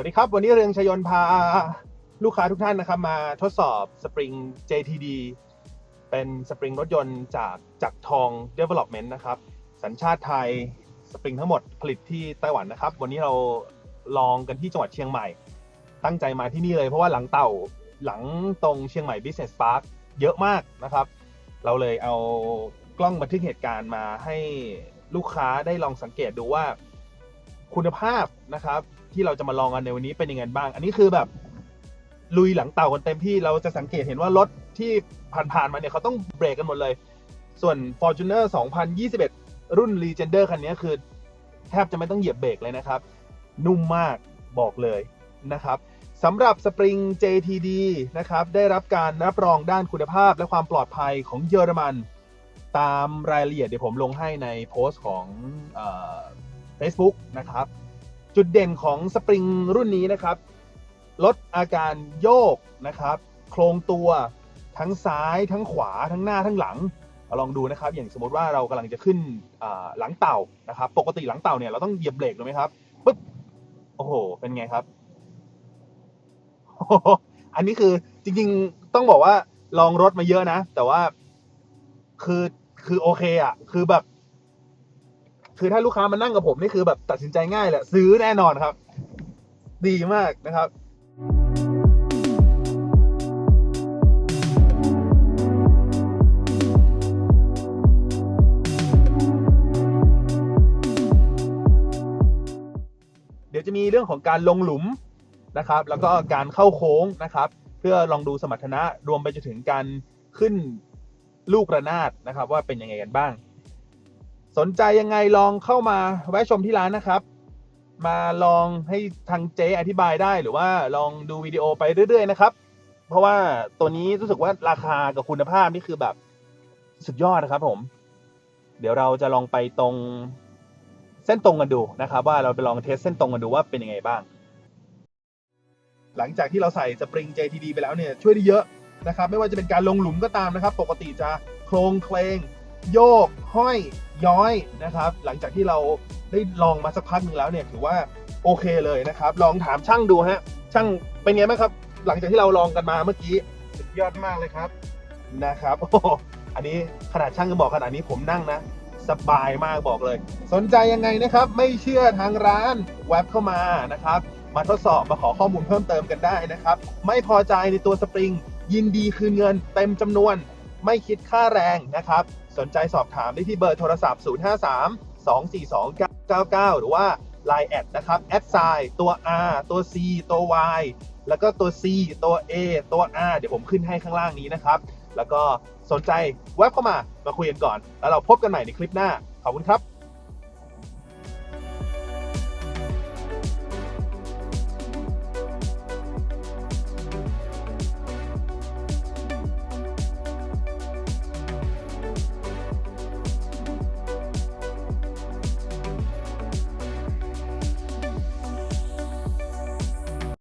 วัสดีครับ วันนี้เรืองชยน์พาลูกค้าทุกท่านนะครับ มาทดสอบสปริง JTD เป็นสปริงรถยนต์จากจากทอง Development นะครับ สัญชาติไทยสปริงทั้งหมดผลิตที่ไต้หวันนะครับ วันนี้เราลองกันที่จังหวัดเชียงใหม่ ตั้งใจมาที่นี่เลยเพราะว่าหลังเต่าหลังตรงเชียงใหม่ Business Park เยอะมากนะครับ เราเลยเอากล้องบันทึกเหตุการณ์มาให้ลูกค้าได้ลองสังเกตดูว่า คุณภาพนะครับ ที่เราจะมาลองกันในวันนี้เป็นยังไงบ้าง อันนี้คือแบบลุยหลังเต่ากันเต็มที่เราจะสังเกตเห็นว่ารถที่ผ่านๆมาเนี่ยเขาต้องเบรกกันหมดเลย ส่วน Fortuner 2021 รุ่น Legender คันนี้คือ แทบจะไม่ต้องเหยียบเบรกเลยนะครับ นุ่มมากบอกเลยนะครับสำหรับสปริง JTD นะครับ ได้รับการรับรองด้านคุณภาพและความปลอดภัยของเยอรมัน ตามรายละเอียดเดี๋ยวผมลงให้ในโพสต์ของ Facebook นะครับ จุดเด่นของสปริงรุ่นนี้นะครับ ลดอาการโยกนะครับ โครงตัวทั้งซ้ายทั้งขวาทั้งหน้าทั้งหลังลองดูนะครับ อย่างสมมติว่าเรากำลังจะขึ้นหลังเต่านะครับ ปกติหลังเต่าเนี่ยเราต้องเหยียบเบรกถูกไหมครับปึ๊บโอ้โห เป็นไงครับ อันนี้คือจริงๆต้องบอกว่าลองรถมาเยอะนะ แต่ว่าคือคือโอเคอะ คือแบบ คือถ้าลูกค้ามานั่งกับผมนี่คือแบบตัดสินใจง่ายแหละซื้อแน่นอนครับ ดีมากนะครับเดี๋ยวจะมีเรื่องของการลงหลุมนะครับ แล้วก็การเข้าโค้งนะครับ เพื่อลองดูสมรรถนะรวมไปจนถึงการขึ้นลูกระนาดนะครับ ว่าเป็นยังไงกันบ้าง สนใจยังไงลองเข้ามาแวะชมที่ร้านนะครับ มาลองให้ทางเจ๊อธิบายได้หรือว่าลองดูวิดีโอไปเรื่อย ๆ นะครับ เพราะว่าตัวนี้รู้สึกว่าราคากับคุณภาพนี่คือแบบสุดยอดนะครับผม เดี๋ยวเราจะลองไปตรงเส้นตรงกันดูนะครับ ว่าเราไปลองเทสเส้นตรงกันดูว่าเป็นยังไงบ้าง หลังจากที่เราใส่สปริง JTD ไปแล้วเนี่ยช่วยได้เยอะนะครับ ไม่ว่าจะเป็นการลงหลุมก็ตามนะครับ ปกติจะโครงเคลง โยกห้อยย้อยนะครับ หลังจากที่เราได้ลองมาสักพักหนึ่งแล้วเนี่ยถือว่าโอเคเลยนะครับ ลองถามช่างดูฮะช่างเป็นไงบ้างครับ หลังจากที่เราลองกันมาเมื่อกี้สุดยอดมากเลยครับนะครับโอ้โหอันนี้ขนาดช่างก็บอกขนาดนี้ผมนั่งนะ สบายมากบอกเลย สนใจยังไงนะครับ ไม่เชื่อทางร้านแว็บเข้ามานะครับ มาทดสอบมาขอข้อมูลเพิ่มเติมกันได้นะครับ ไม่พอใจในตัวสปริง ยินดีคืนเงินเต็มจำนวน ไม่คิดค่าแรงนะครับ สนใจสอบถามได้ที่เบอร์โทรศัพท์ 053 242 999 หรือว่า Line แอดนะครับแอดไซตัว R ตัว C ตัว Y แล้วก็ตัว C ตัว A ตัว R เดี๋ยวผมขึ้นให้ข้างล่างนี้นะครับ แล้วก็สนใจแวบเข้ามามาคุยกันก่อน แล้วเราพบกันใหม่ในคลิปหน้า ขอบคุณครับ